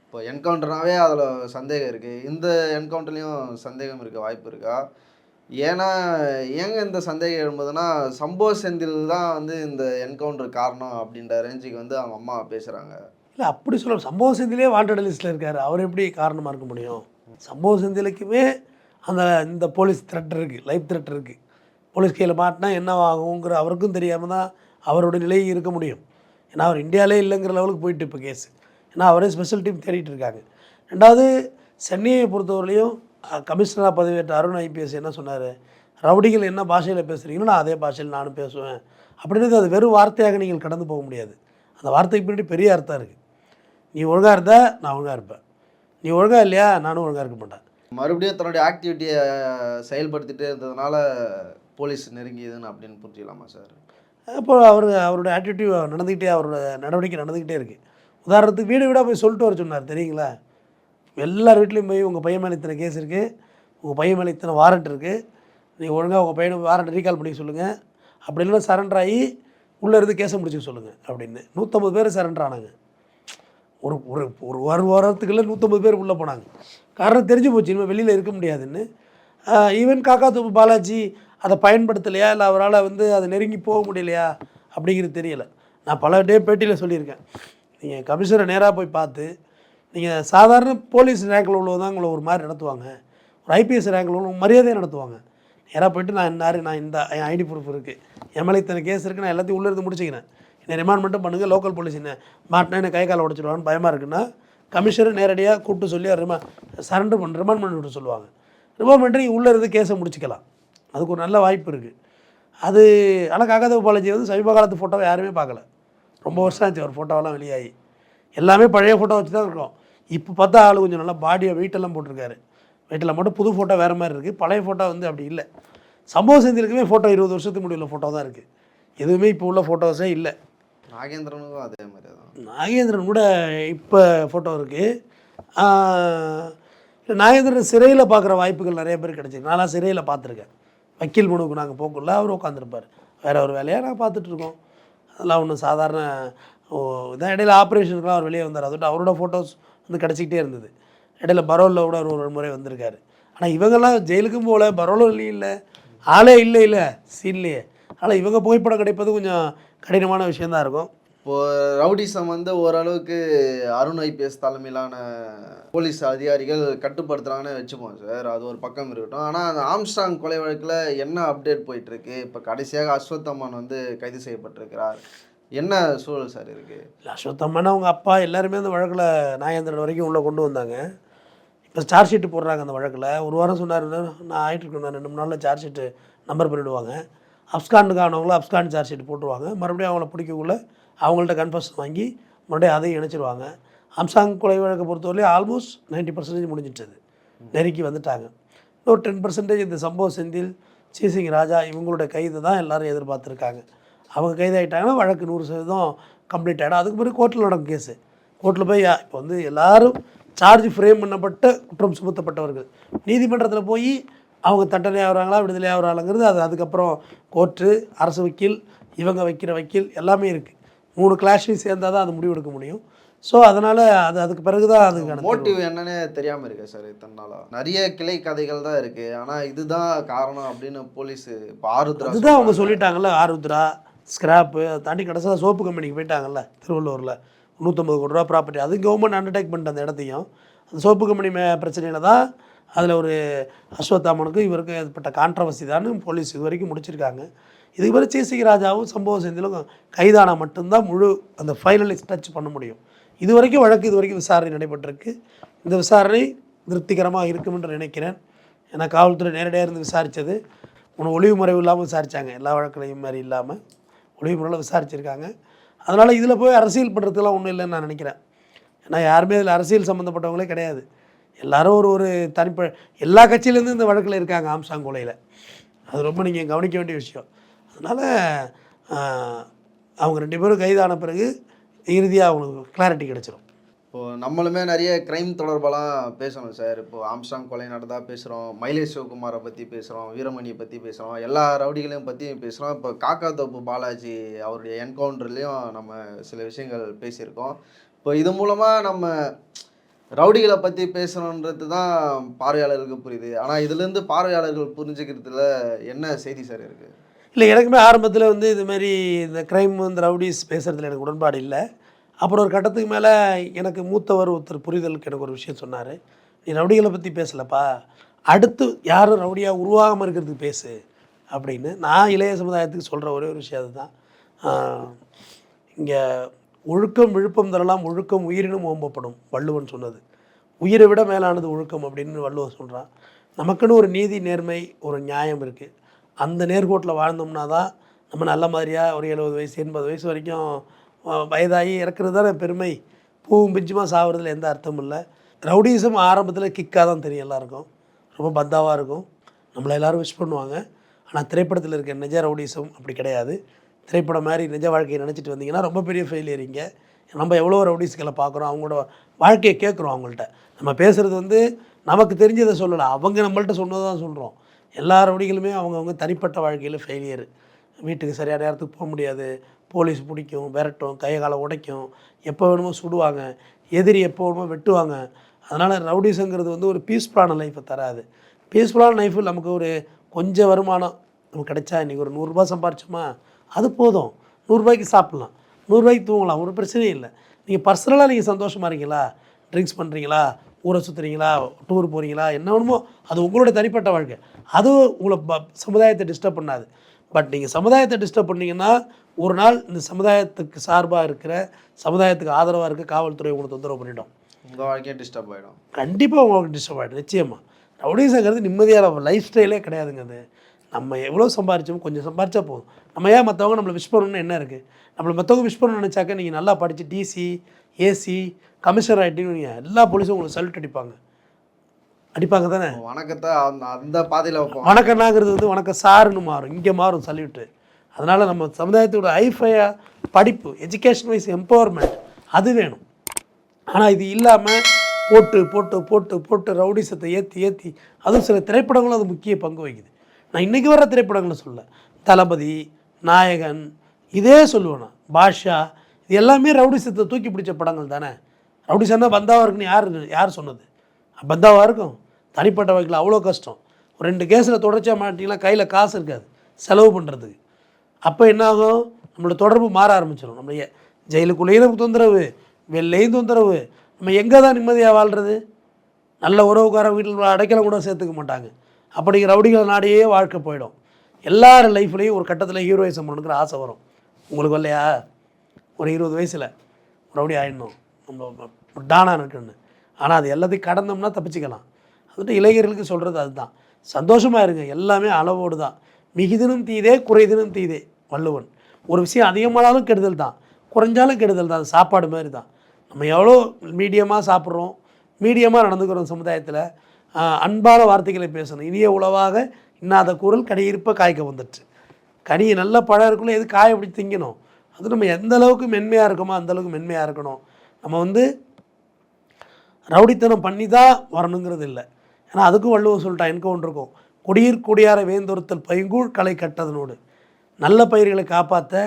இப்போ என்கவுண்டர்னாவே அதில் சந்தேகம் இருக்குது இந்த என்கவுண்டர்லேயும் சந்தேகம் இருக்க வாய்ப்பு இருக்கா? ஏன்னா ஏங்க இந்த சந்தேகம் எழும்புதுன்னா சம்பவ செந்தில் தான் வந்து இந்த என்கவுண்டர் காரணம் அப்படின்ற ரேஞ்சுக்கு வந்து அவங்க அம்மா பேசுகிறாங்க இல்லை அப்படி சொல்ல சம்பவ செந்திலே வாண்டட் லிஸ்ட்டில் இருக்கார். அவர் எப்படி காரணமாக இருக்க முடியும்? சம்பவ செந்திலுக்குமே அந்த இந்த போலீஸ் த்ரெட் இருக்குது லைஃப் த்ரெட் இருக்குது போலீஸ் கையில் மாட்டினா என்ன ஆகுங்கிற அவருக்கும் தெரியாமல் தான் அவரோட நிலையை இருக்க முடியும். ஏன்னா அவர் இந்தியாவிலே இல்லைங்கிற லெவலுக்கு போயிட்டு இப்போ கேஸ் ஏன்னா அவரே ஸ்பெஷல் டீம் தேடிட்டு இருக்காங்க. ரெண்டாவது சென்னையை பொறுத்தவரையிலையும் கமிஷனராக பதவியேற்ற அருண் ஐபிஎஸ் என்ன சொன்னார்? ரவுடிகள் என்ன பாஷையில் பேசுகிறீங்களோ நான் அதே பாஷையில் நானும் பேசுவேன். அப்படின்றது அது வெறும் வார்த்தையாக நீங்கள் கடந்து போக முடியாது. அந்த வார்த்தைக்கு பின்னாடி பெரிய அர்த்தம் இருக்குது நீ ஒழுங்காக இருந்தால் நான் ஒழுங்காக இருப்பேன். நீ ஒழுங்காக இல்லையா நானும் ஒழுங்காக இருக்க மாட்டேன். மறுபடியும் தன்னுடைய ஆக்டிவிட்டியை செயல்படுத்திகிட்டே இருந்ததுனால போலீஸ் நெருங்கியதுன்னு அப்படின்னு புரிஞ்சுக்கலாமா சார் அப்போ அவர் அவருடைய ஆட்டிடியூட் நடந்துக்கிட்டே அவரோட நடவடிக்கை நடந்துக்கிட்டே இருக்குது உதாரணத்துக்கு வீடு வீடாக போய் சொல்லிட்டு வர சொன்னார் தெரியுங்களா? எல்லார் வீட்லேயும் போய் உங்கள் பையன் மேலே இத்தனை கேஸ் இருக்குது உங்கள் பையன் மேலே இத்தனை வாரண்ட் இருக்குது நீங்கள் ஒழுங்காக உங்கள் பையனை வாரண்ட் ரீகால் பண்ணி சொல்லுங்கள் அப்படி இல்லைன்னா சரண்டர் ஆகி உள்ளே இருந்து கேஸை முடிச்சுக்க சொல்லுங்கள் அப்படின்னு. நூற்றம்பது பேர் சரண்டர் ஆனாங்க. ஒரு ஒரு ஒரு ஒரு வாரத்துக்குள்ளே நூற்றம்பது பேர் உள்ளே போனாங்க. காரணம் தெரிஞ்சு போச்சு இனிமேல் வெளியில் இருக்க முடியாதுன்னு. ஈவன் காக்கா பாலாஜி அதை பயன்படுத்தலையா? இல்லை அவரால் வந்து அதை நெருங்கி போக முடியலையா? அப்படிங்கிறது தெரியலை. நான் பல டே பேட்டியில் சொல்லியிருக்கேன். நீங்கள் கமிஷனரை நேராக போய் பார்த்து நீங்கள் சாதாரண போலீஸ் ரேங்கில் உள்ளவங்க தான் உங்களை ஒரு மாதிரி நடத்துவாங்க. ஒரு ஐபிஎஸ் ரேங்கில் உள்ளவங்க மரியாதையாக நடத்துவாங்க. நேராக போயிட்டு நான் இன்னாரு நான் இந்த என் ஐடி ப்ரூஃப் இருக்குது என் மேலே இத்தனை கேஸ் இருக்குது நான் எல்லாத்தையும் உள்ளே இருந்து முடிச்சுக்கிறேன். என்னை ரிமாண்ட் மட்டும் பண்ணுங்கள் லோக்கல் போலீஸ் என்ன மாட்டினா என்ன கை காலை உடச்சிடுவான்னு பயமாக இருக்குன்னா கமிஷனர் நேரடியாக கூப்பிட்டு சொல்லி ரிமா சரண்டர் பண்ண ரிமாண்ட் பண்ணி விட சொல்லுவாங்க. ரிமாண்ட் பண்ணிட்டு நீங்கள் உள்ளே இருந்து கேஸை முடிச்சிக்கலாம். அதுக்கு ஒரு நல்ல வாய்ப்பு இருக்குது அது ஆனால் காக்காதேவ பாலாஜி வந்து சமீப காலத்து ஃபோட்டோவை யாருமே பார்க்கல. ரொம்ப வருஷம் ஆச்சு அவர் ஃபோட்டோவெல்லாம் வெளியாகி. எல்லாமே பழைய ஃபோட்டோ வச்சு தான் இருக்கும். இப்போ பார்த்தா ஆள் கொஞ்சம் நல்லா பாடியை வெயிட்டெல்லாம் போட்டிருக்காரு. வெயிட்டில் மட்டும் புது ஃபோட்டோ வேறு மாதிரி இருக்குது பழைய ஃபோட்டோ வந்து அப்படி இல்லை. சம்பவ செந்திலுக்குமே ஃபோட்டோ இருபது வருஷத்துக்கு முடியல ஃபோட்டோ தான் இருக்குது எதுவுமே இப்போ உள்ள ஃபோட்டோஸே இல்லை. நாகேந்திரனுக்கும் அதே மாதிரி தான் நாகேந்திரன் கூட இப்போ ஃபோட்டோ இருக்குது நாகேந்திரன் சிறையில் பார்க்குற வாய்ப்புகள் நிறைய பேர் கிடச்சிருக்கு. நான்லாம் சிறையில் பார்த்துருக்கேன் வக்கீல் மனுவுக்கு நாங்கள் போக்குள்ள அவர் உட்காந்துருப்பார் வேற ஒரு வேலையாக நாங்கள் பார்த்துட்ருக்கோம் அதெல்லாம் ஒன்றும் சாதாரண இதான் இடையில ஆப்ரேஷனுக்குலாம் அவர் வெளியே வந்தார். அதோட அவரோட ஃபோட்டோஸ் வந்து கிடச்சிக்கிட்டே இருந்தது. இடையில பரோலில் கூட ஒரு ஒரு முறை வந்திருக்காரு. ஆனால் இவங்கெல்லாம் ஜெயிலுக்கும் போகல பரோலும் இல்லை இல்லை. ஆளே இல்லை இல்லை சீன்லேயே. ஆனால் இவங்க புகைப்படம் கிடைப்பது கொஞ்சம் கடினமான விஷயந்தான் இருக்கும். இப்போ ரவுடிசம் வந்து ஓரளவுக்கு அருண் ஐபிஎஸ் தலைமையிலான போலீஸ் அதிகாரிகள் கட்டுப்படுத்துறாங்கன்னு வச்சுப்போம் சார். அது ஒரு பக்கம் இருக்கட்டும். ஆனால் அந்த ஆம்ஸ்டாங் கொலை வழக்கில் என்ன அப்டேட் போயிட்டு இருக்கு இப்போ கடைசியாக அஸ்வத்தம்மன் வந்து கைது செய்யப்பட்டிருக்கிறார். என்ன சூழல் சார் இருக்கு? இல்லை அஸ்வத்தம்மன் அவங்க அப்பா எல்லாருமே அந்த வழக்கில் நாகேந்திரன் வரைக்கும் உள்ளே கொண்டு வந்தாங்க. இப்போ சார்ஜ் ஷீட்டு போடுறாங்க அந்த வழக்கில். ஒரு வாரம் சொன்னார் நான் ஆகிட்டு இருக்கேன் நான் ரெண்டு மூணு நாளில் சார்ஜ் ஷீட்டு நம்பர் பண்ணிவிடுவாங்க அப்ஸ்காண்டுக்கு ஆனவங்கள அப்ஸ்காண்ட் சார்ஜ் ஷீட் போட்டுருவாங்க. மறுபடியும் அவங்கள பிடிக்கக்குள்ள அவங்கள்ட்ட கன்ஃபர்ஷன் வாங்கி மறுபடியும் அதையும் இணைச்சிருவாங்க. அம்சாங் கொலை வழக்கை பொறுத்தவரையிலே ஆல்மோஸ்ட் 90% பர்சன்டேஜ் முடிஞ்சிட்டது. நெருக்கி வந்துட்டாங்க. இன்னொரு டென் பர்சன்டேஜ் இந்த சம்பவ செந்தில் சீசிங் ராஜா இவங்களோட கைது தான் எல்லோரும் எதிர்பார்த்துருக்காங்க. அவங்க கைதாயிட்டாங்கன்னா வழக்கு நூறு சதவீதம் கம்ப்ளீட் ஆகிடும் அதுக்கு பிறகு கோர்ட்டில் நடக்கும் கேஸு கோர்ட்டில் போய் இப்போ வந்து எல்லோரும் சார்ஜ் ஃப்ரேம் பண்ணப்பட்ட குற்றம் சுமத்தப்பட்டவர்கள். நீதிமன்றத்தில் போய் அவங்க தண்டனை ஆகுறாங்களா விடுதலை ஆகுறாங்கிறது அது அதுக்கப்புறம் கோர்ட்டு அரசு வக்கீல் இவங்க வைக்கிற வக்கீல் எல்லாமே இருக்குது மூணு கிளாஷையும் சேர்ந்தால் தான் அது முடிவெடுக்க முடியும். ஸோ அதனால் அது அதுக்கு பிறகு தான் அதுக்கான மோட்டிவ் என்னன்னு தெரியாம இருக்கு சார் இத்தனை நிறைய கிளை கதைகள் தான் இருக்கு. ஆனா இதுதான் காரணம் அப்படின்னு போலீஸ் இப்போ ஆருத்ரா அதுதான் அவங்க சொல்லிட்டாங்கல்ல ஆருத்ரா ஸ்கிராப்பு அதை தாண்டி கடைசியாக சோப்பு கம்பெனிக்கு போயிட்டாங்கல்ல திருவள்ளூரில். நூற்றம்பது கோடி ரூபா ப்ராப்பர்ட்டி அது கவர்மெண்ட் அண்டர்டேக் பண்ணிட்டு அந்த இடத்தையும். அந்த சோப்பு கம்பெனி பிரச்சனையில் தான் அதில் ஒரு அஸ்வத்தாமனுக்கும் இவருக்கும் ஏற்பட்ட கான்ட்ரவர்சி தான் போலீஸ் இது வரைக்கும் முடிச்சிருக்காங்க. இதுக்கு பிறகு சேசிக ராஜாவும் சம்பவ செந்திலும் கைதானால் மட்டும்தான் முழு அந்த ஃபைனலிஸ்ட் டச் பண்ண முடியும். இது வரைக்கும் வழக்கு இது வரைக்கும் விசாரணை நடைபெற்றிருக்கு. இந்த விசாரணை திருப்திகரமாக இருக்கும் என்று நினைக்கிறேன். ஏன்னா காவல்துறை நேரடியாக இருந்து விசாரித்தது உனக்கு ஒளிவு முறைவு இல்லாமல் விசாரித்தாங்க எல்லா வழக்குலையும் மாதிரி இல்லாமல் ஒளிவு முறையில் விசாரிச்சிருக்காங்க. அதனால் இதில் போய் அரசியல் பண்ணுறதுலாம் ஒன்றும் இல்லைன்னு நான் நினைக்கிறேன். ஏன்னா யாருமே இதில் அரசியல் சம்மந்தப்பட்டவங்களே கிடையாது. எல்லாரும் ஒரு ஒரு தனிப்ப எல்லா கட்சியிலேருந்து இந்த வழக்கில் இருக்காங்க ஆம்சாங் கொலையில். அது ரொம்ப நீங்கள் கவனிக்க வேண்டிய விஷயம். அதனால் அவங்க ரெண்டு பேரும் கைதான பிறகு இறுதியாக அவங்களுக்கு கிளாரிட்டி கிடச்சிரும். இப்போது நம்மளுமே நிறைய க்ரைம் தொடர்பெல்லாம் பேசணும் சார். இப்போ ஆம்ஸ்டாங் கொலை நடந்தா பேசுகிறோம் மயிலேஷ் சிவகுமாரை பற்றி பேசுகிறோம் வீரமணியை பற்றி பேசுகிறோம் எல்லா ரவுடிகளையும் பற்றி பேசுகிறோம் இப்போ காக்கா தோப்பு பாலாஜி அவருடைய என்கவுண்டர்லேயும் நம்ம சில விஷயங்கள் பேசியிருக்கோம். இப்போ இது மூலமாக நம்ம ரவுடிகளை பற்றி பேசணுன்றது தான் பார்வையாளர்களுக்கு புரியுது. ஆனால் இதுலேருந்து பார்வையாளர்கள் புரிஞ்சுக்கிறதுல என்ன செய்தி சார் இருக்குது இல்லை எனக்குமே ஆரம்பத்தில் வந்து இதுமாரி இந்த க்ரைம் இந்த ரவுடிஸ் பேசுகிறதுல எனக்கு உடன்பாடு இல்லை. அப்புறம் ஒரு கட்டத்துக்கு மேலே எனக்கு மூத்தவர் ஒருத்தர் புரிதலுக்கு எனக்கு ஒரு விஷயம் சொன்னார். நீ ரவுடிகளை பற்றி பேசலப்பா. அடுத்து யாரும் ரவுடியாக உருவாகாமல் இருக்கிறதுக்கு பேசு அப்படின்னு நான் இளைய சமுதாயத்துக்கு சொல்கிற ஒரே ஒரு விஷயம் அதுதான். இங்கே ஒழுக்கம் விழுப்பம் தரலாம் ஒழுக்கம் உயிரினும் ஓம்பப்படும் வள்ளுவன் சொன்னது. உயிரை விட மேலானது ஒழுக்கம் அப்படின்னு வள்ளுவர் சொல்கிறான் நமக்குன்னு ஒரு நீதி நேர்மை ஒரு நியாயம் இருக்குது அந்த நேர்கோட்டில் வாழ்ந்தோம்னா தான் நம்ம நல்ல மாதிரியாக ஒரு எழுபது வயசு எண்பது வயசு வரைக்கும் வயதாகி இறக்குறது தானே பெருமை. பூவும் பிஞ்சுமா சாவறதுல எந்த அர்த்தமும் இல்லை. ரவுடிசம் ஆரம்பத்தில் கிக்காக தான் தெரியும் எல்லாருக்கும். ரொம்ப பந்தாவாக இருக்கும். நம்மளை எல்லோரும் விஷ் பண்ணுவாங்க. ஆனால் திரைப்படத்தில் இருக்க நிஜ ரவுடிசம் அப்படி கிடையாது. திரைப்படம் மாதிரி நிஜ வாழ்க்கையை நினச்சிட்டு வந்தீங்கன்னா ரொம்ப பெரிய ஃபெயிலியரிங்க நம்ம எவ்வளோ ரவுடிஸ்களை பார்க்குறோம் அவங்களோட வாழ்க்கையை கேட்குறோம் அவங்கள்ட்ட. நம்ம பேசுகிறது வந்து நமக்கு தெரிஞ்சதை சொல்லலை அவங்க நம்மள்ட்ட சொன்னதை தான் சொல்கிறோம் எல்லா ரவுடிகளுமே அவங்கவுங்க தனிப்பட்ட வாழ்க்கையில் ஃபெயிலியர் வீட்டுக்கு சரியான நேரத்துக்கு போக முடியாது போலீஸ் பிடிக்கும் விரட்டும் கையை காலை உடைக்கும் எப்போ வேணுமோ சுடுவாங்க எதிரி எப்போ வேணுமோ வெட்டுவாங்க. அதனால் ரவுடிஸுங்கிறது வந்து ஒரு பீஸ்ஃபுல்லான லைஃப்பை தராது. பீஸ்ஃபுல்லான லைஃப் நமக்கு ஒரு கொஞ்சம் வருமானம் நமக்கு கிடைச்சா இன்றைக்கி ஒரு நூறுரூபா சம்பாரிச்சோமா? அது போதும். நூறுரூபாய்க்கு சாப்பிட்லாம். நூறுரூபாய்க்கு தூங்கலாம். ஒரு பிரச்சனையும் இல்லை. நீங்கள் பர்சனலாக நீங்கள் சந்தோஷமாக இருக்கீங்களா? ட்ரிங்க்ஸ் பண்ணுறீங்களா ஊரை சுற்றுறீங்களா டூர் போகிறீங்களா என்ன வேணுமோ அது உங்களோட தனிப்பட்ட வாழ்க்கை. அது உங்களை ப- சமுதாயத்தை டிஸ்டர்ப் பண்ணாது. பட் நீங்கள் சமுதாயத்தை டிஸ்டர்ப் பண்ணீங்கன்னா ஒரு நாள் இந்த சமுதாயத்துக்கு சார்பாக இருக்கிற சமுதாயத்துக்கு ஆதரவாக இருக்க காவல்துறை உங்களுக்கு தொந்தரவு பண்ணிடும். உங்கள் வாழ்க்கையே டிஸ்டர்ப் ஆகிடும் கண்டிப்பாக உங்களுக்கு டிஸ்டர்ப் ஆகிடும் நிச்சயமாக ரவுடிஸுங்கிறது நிம்மதியான லைஃப் ஸ்டைலே கிடையாதுங்க அது. நம்ம எவ்வளோ சம்பாரிச்சோம் கொஞ்சம் சம்பாரிச்சா போதும். நம்ம ஏன் மற்றவங்க நம்மளை விஷ் பண்ணணும்னு என்ன இருக்குது நம்மளை மற்றவங்க விஷ் பண்ணணும்னு நினச்சாக்க நீங்கள் நல்லா படித்து டிசி ஏசி கமிஷனர் ஆகிட்டீங்கன்னு வைங்க, எல்லா போலீஸும் உங்களுக்கு சல்யூட் அடிப்பாங்க. அடிப்பாங்க தானே? வணக்கத்தை அந்த அந்த பாதையில் வைப்போம். வணக்கம்னாங்கிறது வந்து வணக்கம் சாருன்னு மாறும். இங்கே மாறும் சல்யூட்டு அதனால் நம்ம சமுதாயத்தோட ஐஃபையாக படிப்பு எஜுகேஷன் வைஸ் எம்பவர்மெண்ட் அது வேணும். ஆனால் இது இல்லாமல் போட்டு போட்டு போட்டு போட்டு ரவுடிசத்தை ஏற்றி ஏற்றி அதுவும் சில திரைப்படங்களும் அது முக்கிய பங்கு வகிக்குது. நான் இன்றைக்கி வர திரைப்படங்களை சொல்ல. தளபதி நாயகன் இதே சொல்லுவேன் நான். பாஷா இது எல்லாமே ரவுடிசத்தை தூக்கி பிடிச்ச படங்கள் தானே. ரவுடிசன்னா பந்தாவாக இருக்குன்னு யார் யார் சொன்னது? பந்தாவாக இருக்கும். தனிப்பட்ட வகையில் அவ்வளோ கஷ்டம். ஒரு ரெண்டு கேஸில் தொடர்ச்சியாக மாட்டிங்கன்னா கையில் காசு இருக்காது. செலவு பண்ணுறதுக்கு அப்போ என்ன ஆகும் நம்மளோட தொடர்பு மாற ஆரம்பிச்சிடும் நம்ம ஜெயிலுக்குள்ளேயும் நமக்கு தொந்தரவு வெளிலையும் தொந்தரவு. நம்ம எங்கே தான் நிம்மதியாக வாழ்கிறது நல்ல உறவுக்கார வீட்டில் அடைக்கலம் கூட சேர்த்துக்க மாட்டாங்க. அப்படி ரவுடிகள் நாடியே வாழ்க்கை போயிடும். எல்லார் லைஃப்லேயும் ஒரு கட்டத்தில் ஹீரோயிசம் பண்ணுங்கிற ஆசை வரும். உங்களுக்கு இல்லையா ஒரு இருபது வயசில் ரவுடி ஆயிடணும். நம்ம டானாக இருக்குன்னு ஆனால் அது எல்லாத்தையும் கடந்தோம்னா தப்பிச்சுக்கலாம். அதுட்டு இளைஞர்களுக்கு சொல்கிறது அதுதான். சந்தோஷமாக இருங்க. எல்லாமே அளவோடு தான். மிகுதினும் தீதே குறைதினும் தீதே வள்ளுவன். ஒரு விஷயம் அதிகமானாலும் கெடுதல் தான். குறைஞ்சாலும் கெடுதல் தான். அது சாப்பாடு மாதிரி தான். நம்ம எவ்வளோ மீடியமாக சாப்பிட்றோம் மீடியமாக நடந்துக்கிறோம் சமுதாயத்தில். அன்பான வார்த்தைகளை பேசணும். இனிய உளவாக இன்னாத குரல் கனியிருப்ப காய்க்க வந்துட்டு கனி நல்ல பழம் இருக்குள்ள எது காய அப்படி திங்கணும்? அது நம்ம எந்த அளவுக்கு மென்மையாக இருக்கோமோ அந்த அளவுக்கு மென்மையாக இருக்கணும். நம்ம வந்து ரவுடித்தனம் பண்ணி தான் வரணுங்கிறது இல்லை. ஏன்னா அதுக்கும் வள்ளுவர் சொல்லிட்டான் எனக்கு ஒன்று இருக்கும். குடியிர் குடியார வேந்தொருத்தல் பைங்கூழ் களை கட்டதனோடு. நல்ல பயிர்களை காப்பாற்ற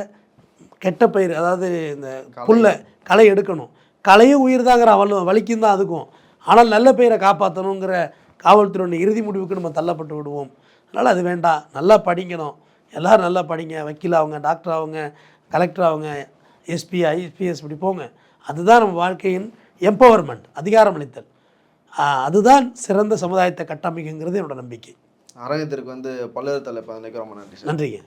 கெட்ட பயிர் அதாவது இந்த புல்லை களை எடுக்கணும். களையும் உயிர் தாங்கிற வலு வலிக்கும் தான் அதுக்கும். ஆனால் நல்ல பயிரை காப்பாற்றணுங்கிற காவல்துறையின் இறுதி முடிவுக்கு நம்ம தள்ளப்பட்டு விடுவோம். அதனால் அது வேண்டாம். நல்லா படிக்கணும். எல்லோரும் நல்லா படிங்க. வக்கீல் ஆகுங்க டாக்டர் ஆகுங்க கலெக்டர் ஆகுங்க எஸ்பி ஐபிஎஸ் இப்படி போங்க. அதுதான் நம்ம வாழ்க்கையின் எம்பவர்மெண்ட் அதிகாரமளித்தல். அதுதான் சிறந்த சமுதாயத்தை கட்டமைக்குங்கிறது என்னோட நம்பிக்கை. அரங்கத்திற்கு வந்து பல்வேறு தலைப்பு ரொம்ப நன்றி நன்றிங்க.